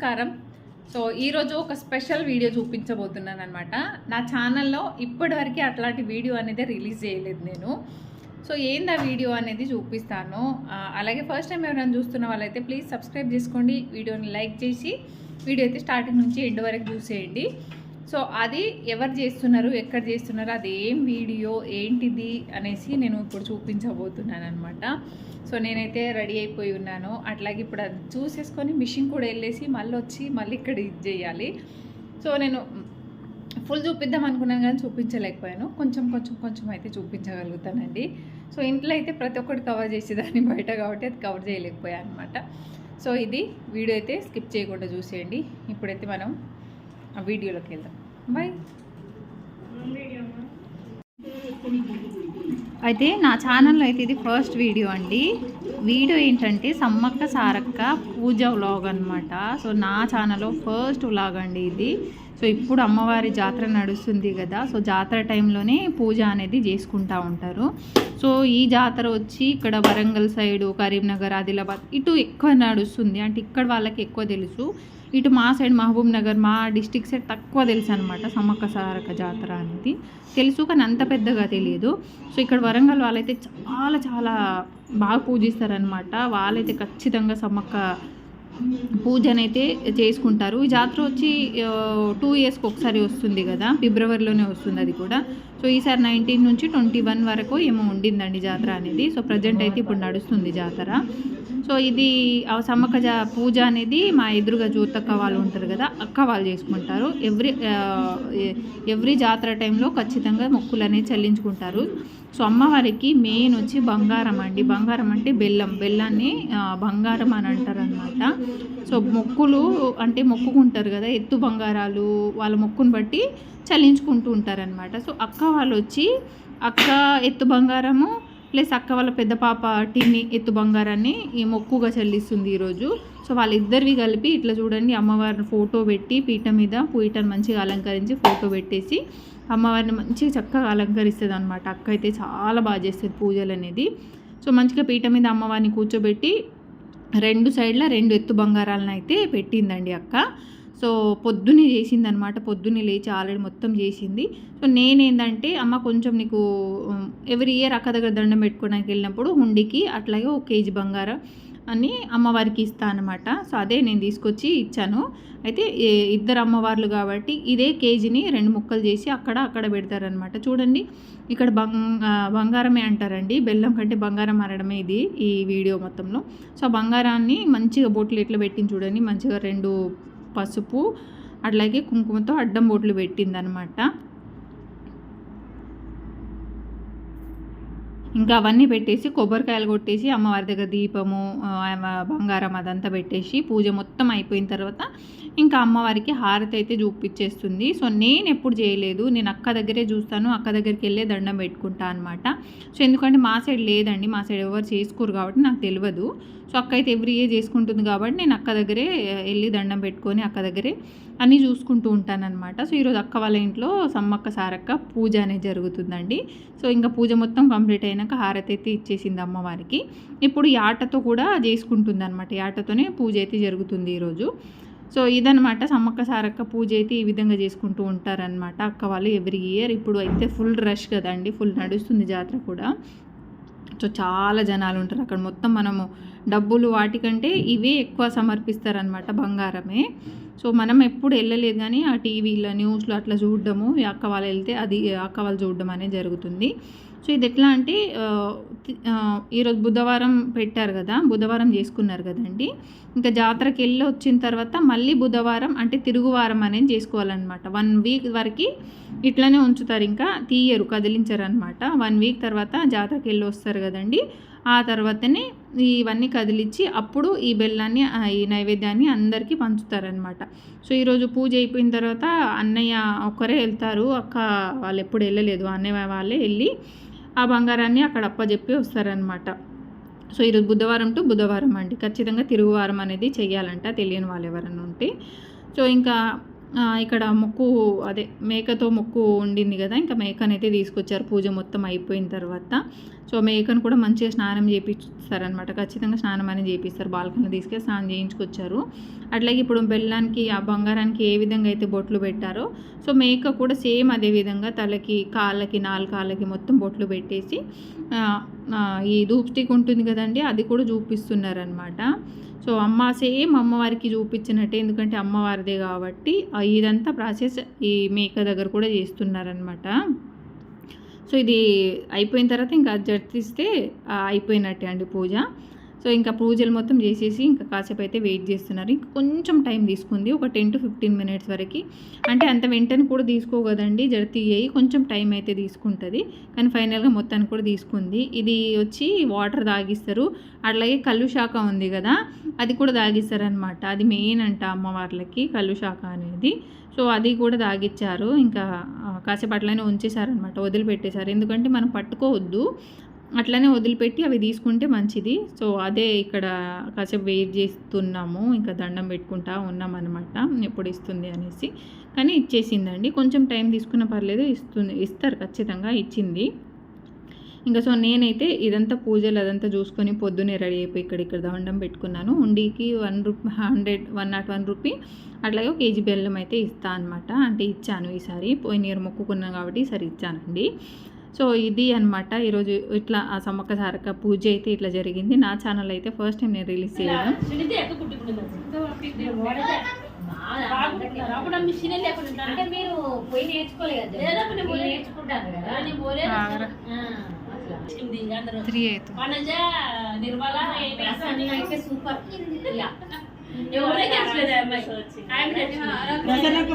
నమస్కారం. సో ఈరోజు ఒక స్పెషల్ వీడియో చూపించబోతున్నాను అనమాట నా ఛానల్లో ఇప్పటివరకు అట్లాంటి వీడియో అనేది రిలీజ్ చేయలేదు నేను. సో ఏంది ఆ వీడియో అనేది చూపిస్తాను. అలాగే ఫస్ట్ టైం ఎవరైనా చూస్తున్న వాళ్ళైతే ప్లీజ్ సబ్స్క్రైబ్ చేసుకోండి. వీడియోని లైక్ చేసి వీడియో అయితే స్టార్టింగ్ నుంచి ఎండ్ వరకు చూసేయండి. సో అది ఎవరు చేస్తున్నారు ఎక్కడ చేస్తున్నారు అది ఏం వీడియో ఏంటిది అనేసి నేను ఇప్పుడు చూపించబోతున్నాను అనమాట సో నేనైతే రెడీ అయిపోయి ఉన్నాను. అట్లాగే ఇప్పుడు అది చూసేసుకొని మిషన్ కూడా వెళ్ళేసి మళ్ళీ వచ్చి మళ్ళీ ఇక్కడ ఇది చేయాలి. సో నేను ఫుల్ చూపిద్దాం అనుకున్నాను కానీ చూపించలేకపోయాను. కొంచెం కొంచెం కొంచెం అయితే చూపించగలుగుతానండి. సో ఇంట్లో అయితే ప్రతి ఒక్కటి కవర్ చేసేదాన్ని బయట కాబట్టి అది కవర్ చేయలేకపోయాను అనమాట సో ఇది వీడియో అయితే స్కిప్ చేయకుండా చూసేయండి. ఇప్పుడైతే మనం ఆ వీడియోలోకి వెళ్దాం. బాయ్ అయితే నా ఛానల్లో అయితే ఇది ఫస్ట్ వీడియో అండి. వీడియో ఏంటంటే సమ్మక్క సారక్క పూజ వ్లాగ్ అనమాట సో నా ఛానల్లో ఫస్ట్ వ్లాగ్ అండి ఇది. సో ఇప్పుడు అమ్మవారి జాతర నడుస్తుంది కదా సో జాతర టైంలోనే పూజ అనేది చేసుకుంటూ ఉంటారు. సో ఈ జాతర వచ్చి ఇక్కడ వరంగల్ సైడు కరీంనగర్ ఆదిలాబాద్ ఇటు ఎక్కువ నడుస్తుంది. అంటే ఇక్కడ వాళ్ళకి ఎక్కువ తెలుసు. ఇటు మా సైడ్ మహబూబ్ నగర్ మా డిస్టిక్ సైడ్ తక్కువ తెలుసు అనమాట సమ్మక్క సారక జాతర అనేది. తెలుసు కానీ అంత పెద్దగా తెలియదు. సో ఇక్కడ వరంగల్ వాళ్ళైతే చాలా చాలా బాగా పూజిస్తారనమాట వాళ్ళైతే ఖచ్చితంగా సమ్మక్క పూజనైతే చేసుకుంటారు. ఈ జాతర వచ్చి టూ ఇయర్స్కి ఒకసారి వస్తుంది కదా ఫిబ్రవరిలోనే వస్తుంది అది కూడా. సో ఈసారి నైన్టీన్ నుంచి ట్వంటీ వన్ వరకు ఏమో ఉండిందండి జాతర అనేది. సో ప్రజెంట్ అయితే ఇప్పుడు నడుస్తుంది జాతర. సో ఇది ఆ సమ్మక్క జా పూజ అనేది మా ఎదురుగా జ్యోతక్క వాళ్ళు ఉంటారు కదా అక్క వాళ్ళు చేసుకుంటారు. ఎవ్రీ ఎవ్రీ జాతర టైంలో ఖచ్చితంగా మొక్కులు అనేది చెల్లించుకుంటారు. సో అమ్మవారికి మెయిన్ వచ్చి బంగారం అండి. బంగారం అంటే బెల్లం. బెల్లాన్ని బంగారం అని అంటారు అనమాట సో మొక్కులు అంటే మొక్కుకుంటారు కదా ఎత్తు బంగారాలు వాళ్ళ మొక్కును బట్టి చలించుకుంటూ ఉంటారనమాట సో అక్క వాళ్ళు వచ్చి అక్క ఎత్తు బంగారము ప్లస్ అక్క వాళ్ళ పెద్ద పాప టిన్ని ఎత్తు బంగారాన్ని ఈ మొక్కుగా చెల్లిస్తుంది ఈరోజు. సో వాళ్ళిద్దరివి కలిపి ఇట్లా చూడండి అమ్మవారిని ఫోటో పెట్టి పీట మీద పీటను మంచిగా అలంకరించి ఫోటో పెట్టేసి అమ్మవారిని మంచిగా చక్కగా అలంకరిస్తుంది అనమాట అక్క అయితే చాలా బాగా చేస్తుంది పూజలు అనేది సో మంచిగా పీట మీద అమ్మవారిని కూర్చోబెట్టి రెండు సైడ్ల రెండు ఎత్తు బంగారాలను అయితే పెట్టిందండి అక్క. సో పొద్దున్నే చేసింది అనమాట పొద్దున్నే లేచి ఆల్రెడీ మొత్తం చేసింది. సో నేనేందంటే అమ్మ కొంచెం నీకు ఎవరి ఇయర్ అక్క దగ్గర దండం పెట్టుకోవడానికి వెళ్ళినప్పుడు హుండీకి అట్లాగే ఒక కేజీ బంగారం. అని అమ్మవారికి ఇస్తాను అనమాట సో అదే నేను తీసుకొచ్చి ఇచ్చాను. అయితే ఇద్దరు అమ్మవార్లు కాబట్టి ఇదే కేజీని రెండు ముక్కలు చేసి అక్కడ అక్కడ పెడతారనమాట చూడండి ఇక్కడ బంగ్ బంగారమే అంటారండి. బెల్లం కంటే బంగారం మారడమే ఇది ఈ వీడియో మొత్తంలో. సో బంగారాన్ని మంచిగా బొట్లు ఎట్లా పెట్టింది చూడండి. మంచిగా రెండు పసుపు అట్లాగే కుంకుమతో అడ్డం బొట్లు పెట్టిందనమాట ఇంకా అవన్నీ పెట్టేసి కొబ్బరికాయలు కొట్టేసి అమ్మవారి దగ్గర దీపము బంగారం అదంతా పెట్టేసి పూజ మొత్తం అయిపోయిన తర్వాత ఇంకా అమ్మవారికి హారతి అయితే చూపించేస్తుంది. సో నేను ఎప్పుడు చేయలేదు. నేను అక్క దగ్గరే చూస్తాను. అక్క దగ్గరికి వెళ్ళే దండం పెట్టుకుంటా అనమాట సో ఎందుకంటే మా సైడ్ లేదండి. మా సైడ్ ఎవరు చేసుకోరు కాబట్టి నాకు తెలియదు. సో అక్క అయితే ఎవ్రీ ఇయర్ చేసుకుంటుంది కాబట్టి నేను అక్క దగ్గరే వెళ్ళి దండం పెట్టుకొని అక్క దగ్గరే అన్నీ చూసుకుంటూ ఉంటానన్నమాట. సో ఈరోజు అక్క వాళ్ళ ఇంట్లో సమ్మక్క సారక్క పూజ అనేది జరుగుతుందండి. సో ఇంకా పూజ మొత్తం కంప్లీట్ అయినాక హారతి అయితే ఇచ్చేసింది అమ్మవారికి ఇప్పుడు ఈ ఆటతో కూడా చేసుకుంటుంది అనమాట ఈ ఆటతోనే పూజ అయితే జరుగుతుంది ఈరోజు. సో ఇదనమాట సమ్మక్క సారక్క పూజ అయితే ఈ విధంగా చేసుకుంటూ ఉంటారనమాట అక్క వాళ్ళు ఎవ్రీ ఇయర్. ఇప్పుడు అయితే ఫుల్ రష్ కదండి ఫుల్ నడుస్తుంది జాతర కూడా. సో చాలా జనాలు ఉంటారు. అక్కడ మొత్తం మనము డబ్బులు వాటికంటే ఇవే ఎక్కువ సమర్పిస్తారనమాట బంగారమే. సో మనం ఎప్పుడు వెళ్ళలేదు కానీ ఆ టీవీలో న్యూస్లో అట్లా చూడడము ఈ అక్క వాళ్ళు వెళ్తే అది అక్క వాళ్ళు చూడడం అనేది జరుగుతుంది. సో ఇది ఎట్లా అంటే ఈరోజు బుధవారం పెట్టారు కదా బుధవారం చేసుకున్నారు కదండి. ఇంకా జాతరకి వెళ్ళి వచ్చిన తర్వాత మళ్ళీ బుధవారం అంటే తిరుగువారం అనేది చేసుకోవాలన్నమాట. వన్ వీక్ వరకు ఇట్లానే ఉంచుతారు ఇంకా తీయరు కదిలించరు అనమాట వన్ వీక్ తర్వాత జాతరకి వెళ్ళి వస్తారు కదండి. ఆ తర్వాతనే ఇవన్నీ కదిలించి అప్పుడు ఈ బెల్లాన్ని ఈ నైవేద్యాన్ని అందరికీ పంచుతారనమాట సో ఈరోజు పూజ అయిపోయిన తర్వాత అన్నయ్య ఒక్కరే వెళ్తారు అక్క వాళ్ళు ఎప్పుడు వెళ్ళలేదు అన్నయ్య వాళ్ళే వెళ్ళి ఆ బంగారాన్ని అక్కడ అప్పజెప్పి వస్తారనమాట సో ఈరోజు బుధవారం టు బుధవారం అండి. ఖచ్చితంగా తిరుగువారం అనేది చెయ్యాలంట తెలియని వాళ్ళు ఎవరైనా ఉంటే. సో ఇంకా ఇక్కడ మొక్కు అదే మేకతో మొక్కు ఉండింది కదా ఇంకా మేకనైతే తీసుకొచ్చారు పూజ మొత్తం అయిపోయిన తర్వాత. సో మేకను కూడా మంచిగా స్నానం చేపిస్తారనమాట ఖచ్చితంగా స్నానం అనేది చేపిస్తారు బాల్కనీలో తీసుకెళ్ళి స్నానం చేయించుకొచ్చారు. అట్లాగే ఇప్పుడు బెల్లానికి ఆ బంగారానికి ఏ విధంగా అయితే బొట్లు పెట్టారో సో మేక కూడా సేమ్ అదే విధంగా తలకి కాళ్ళకి నాలుగు కాళ్ళకి మొత్తం బొట్లు పెట్టేసి ఈ ధూప్ స్టిక్ ఉంటుంది కదండి అది కూడా చూపిస్తున్నారనమాట సో అమ్మ సేమ్ అమ్మవారికి చూపించినట్టే. ఎందుకంటే అమ్మవారిదే కాబట్టి ఇదంతా ప్రాసెస్ ఈ మేక దగ్గర కూడా చేస్తున్నారనమాట సో ఇది అయిపోయిన తర్వాత ఇంకా అది అయిపోయినట్టే అండి పూజ. సో ఇంకా పూజలు మొత్తం చేసేసి ఇంకా కాసేపు అయితే వెయిట్ చేస్తున్నారు. ఇంకా కొంచెం టైం తీసుకుంది. ఒక టెన్ టు ఫిఫ్టీన్ మినిట్స్ వరకు. అంటే అంత వెంటనే కూడా తీసుకోగదండి జడితి అయ్యి కొంచెం టైం అయితే తీసుకుంటుంది. కానీ ఫైనల్గా మొత్తాన్ని కూడా తీసుకుంది. ఇది వచ్చి వాటర్ తాగిస్తారు. అట్లాగే కళ్ళు శాఖ ఉంది కదా అది కూడా తాగిస్తారనమాట అది మెయిన్ అంట అమ్మవార్లకి కళ్ళు శాఖ అనేది. సో అది కూడా తాగిచ్చారు. ఇంకా కాసేపు అట్లనే ఉంచేశారనమాట వదిలిపెట్టేశారు. ఎందుకంటే మనం పట్టుకోవద్దు. అట్లనే వదిలిపెట్టి అవి తీసుకుంటే మంచిది. సో అదే ఇక్కడ కాసేపు వెయిట్ చేస్తున్నాము. ఇంకా దండం పెట్టుకుంటా ఉన్నాం అనమాట ఎప్పుడు ఇస్తుంది అనేసి. కానీ ఇచ్చేసిందండి. కొంచెం టైం తీసుకున్న పర్లేదు. ఇస్తుంది ఇస్తారు ఖచ్చితంగా ఇచ్చింది. ఇంకా సో నేనైతే ఇదంతా పూజలు అదంతా చూసుకొని పొద్దునే రెడీ అయిపోయి ఇక్కడ ఇక్కడ దండం పెట్టుకున్నాను. ఉండికి one rupee hundred one not one rupee అట్లాగే కేజీ బెల్లం అయితే ఇస్తా అనమాట అంటే ఇచ్చాను ఈసారి. పోయిన ఇయర్ మొక్కుకున్నాను కాబట్టి ఈసారి ఇచ్చానండి. సో ఇది అనమాట ఈరోజు ఇట్లా ఆ సమ్మక్క సారక్క పూజ అయితే ఇట్లా జరిగింది. నా ఛానల్ అయితే ఫస్ట్ టైం నేను రిలీజ్ చేయడం. అంటే మీరు పోయి నేర్చుకోలేదు కదా నేను పోలేదు త్రీ నిర్మల అయితే సూపర్. ఎవరే అమ్మాయి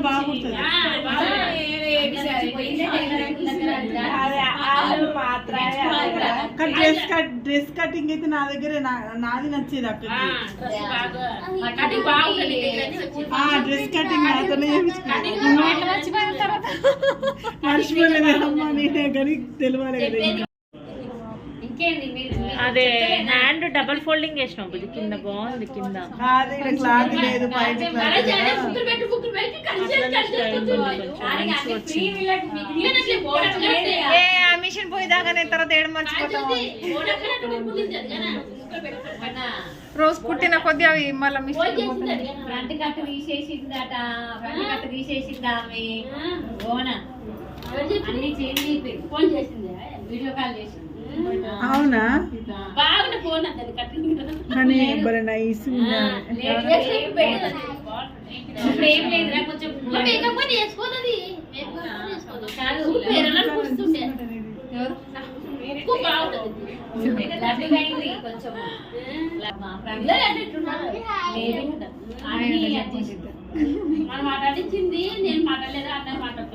బాగుంటుంది. దగ్గర అంతా. కానీ డ్రెస్ కట్ డ్రెస్ కటింగ్ అయితే నా దగ్గర నా- నాది నచ్చేది ఆ, అక్కడికి డ్రెస్ బాగా కటింగ్ బాగుంటుంది దగ్గర వచ్చి ఆ డ్రెస్ కటింగ్ నాతోనే చేయించుకున్నాను మర్చిపోలేదు? అమ్మ నేనే కానీ తెలియాలి కదా ఇంకా. ఇంకేంటి మీరు మీరు అదే? హ్యాండ్ డబల్ ఫోల్డింగ్ వేసినాం ఇది కింద బాగుంది కింద. ఆ మిషన్ పోయిదాకానే తర్వాత ఏడు మర్చిపోతాం రోజు కుట్టిన కొద్ది అవి మళ్ళీ మిషన్. ఫ్రంట్ కట్ తీసేసిందట ఫ్రంట్ కట్ తీసేసింది ఆమె. ఓన? అన్ని చేంజ్ ఫోన్ చేసింది? వీడియో కాల్ చేసింది. అవునా? కానీ భలే నైస్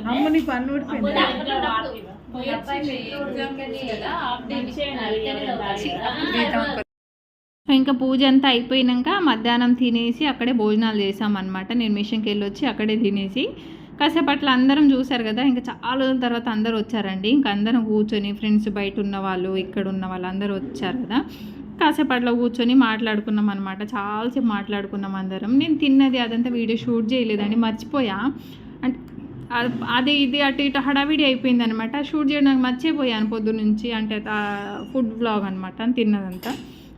అమ్మ నీ పన్ను ఊడిపోయింది. ఇంకా పూజ అంతా అయిపోయినాక మధ్యాహ్నం తినేసి అక్కడే భోజనాలు చేసామన్నమాట నేను మిషన్కి వెళ్ళి వచ్చి అక్కడే తినేసి కాసేపు అట్లా అందరం చూసారు కదా ఇంకా చాలా రోజుల తర్వాత అందరూ వచ్చారండి. ఇంకా అందరం కూర్చొని ఫ్రెండ్స్ బయట ఉన్న వాళ్ళు ఇక్కడ ఉన్న వాళ్ళు అందరూ వచ్చారు కదా. కాసేపు అట్లా కూర్చొని మాట్లాడుకున్నాం అనమాట చాలాసేపు మాట్లాడుకున్నాం అందరం. నేను తిన్నది అదంతా వీడియో షూట్ చేయలేదండి మర్చిపోయా. అంటే అది ఇది అటు ఇటు హడావిడి అయిపోయింది అనమాట షూట్ చేయడానికి మర్చిపోయాను పొద్దు నుంచి అంటే ఫుడ్ బ్లాగ్ అనమాట తిన్నదంతా.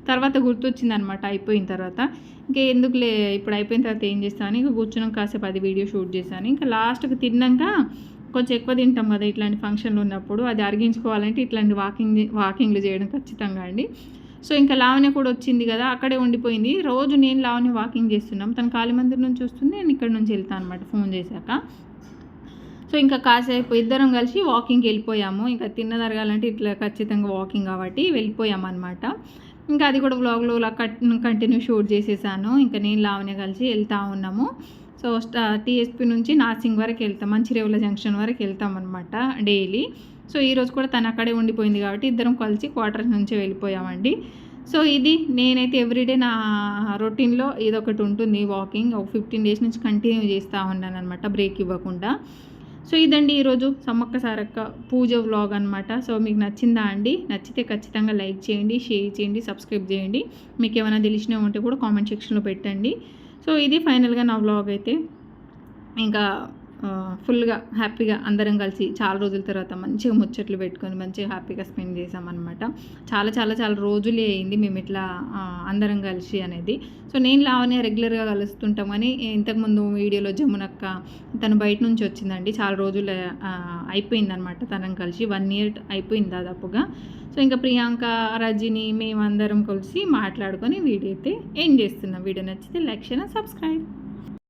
తర్వాత గుర్తొచ్చింది అనమాట అయిపోయిన తర్వాత. ఇంకా ఎందుకులే ఇప్పుడు అయిపోయిన తర్వాత ఏం చేస్తాను ఇంకా కూర్చున్నాం కాసేపు అది వీడియో షూట్ చేశాను. ఇంకా లాస్ట్కి తిన్నాక కొంచెం ఎక్కువ తింటాం కదా ఇట్లాంటి ఫంక్షన్లు ఉన్నప్పుడు అది అరిగించుకోవాలంటే ఇట్లాంటి వాకింగ్ వాకింగ్లు చేయడం ఖచ్చితంగా అండి. సో ఇంకా లావణ్య కూడా వచ్చింది కదా అక్కడే ఉండిపోయింది. రోజు నేను లావణ్య వాకింగ్ చేస్తున్నాం. తను కాళీ మందిర్ నుంచి వస్తుంది నేను ఇక్కడ నుంచి వెళ్తాను అనమాట ఫోన్ చేశాక. సో ఇంకా కాసేపు ఇద్దరం కలిసి వాకింగ్కి వెళ్ళిపోయాము. ఇంకా తిన్న తరగాలంటే ఇట్లా ఖచ్చితంగా వాకింగ్ కాబట్టి వెళ్ళిపోయాము అనమాట ఇంకా అది కూడా బ్లాగ్లో ఇలా కట్ కంటిన్యూ షూట్ చేసేసాను. ఇంకా నేను లావణ్య కలిసి వెళ్తా ఉన్నాము. సో టీఎస్పీ నుంచి నార్సింగ్ వరకు వెళ్తాం. మంచిరేవుల జంక్షన్ వరకు వెళ్తాం అనమాట డైలీ సో ఈరోజు కూడా తను అక్కడే ఉండిపోయింది కాబట్టి ఇద్దరం కలిసి క్వార్టర్స్ నుంచి వెళ్ళిపోయామండి. సో ఇది నేనైతే ఎవ్రీడే నా రొటీన్లో ఇదొకటి ఉంటుంది. వాకింగ్ ఒక ఫిఫ్టీన్ డేస్ నుంచి కంటిన్యూ చేస్తూ ఉన్నాను అనమాట బ్రేక్ ఇవ్వకుండా. సో ఇదండి ఈరోజు సమ్మక్క సారక్క పూజ వ్లాగ్ అనమాట సో మీకు నచ్చిందా అండి? నచ్చితే ఖచ్చితంగా లైక్ చేయండి షేర్ చేయండి సబ్స్క్రైబ్ చేయండి. మీకు ఏమైనా తెలిసినవి ఉంటే కూడా కామెంట్ సెక్షన్లో పెట్టండి. సో ఇది ఫైనల్గా నా వ్లాగ్ అయితే. ఇంకా ఫుల్గా హ్యాపీగా అందరం కలిసి చాలా రోజుల తర్వాత మంచిగా ముచ్చట్లు పెట్టుకొని మంచిగా హ్యాపీగా స్పెండ్ చేసామన్నమాట. చాలా చాలా చాలా రోజులే అయింది మేము ఇట్లా అందరం కలిసి అనేది. సో నేను లావణ్య రెగ్యులర్గా కలుస్తుంటాం కానీ ఇంతకుముందు వీడియోలో జమునక్క తను బయట నుంచి వచ్చిందండి. చాలా రోజులు అయిపోయిందనమాట తనని కలిసి. వన్ ఇయర్ అయిపోయింది దాదాపుగా. సో ఇంకా ప్రియాంక రజని మేమందరం కలిసి మాట్లాడుకొని వీడియో అయితే ఏం చేస్తున్నాం. వీడియో నచ్చితే లైక్ సబ్స్క్రైబ్.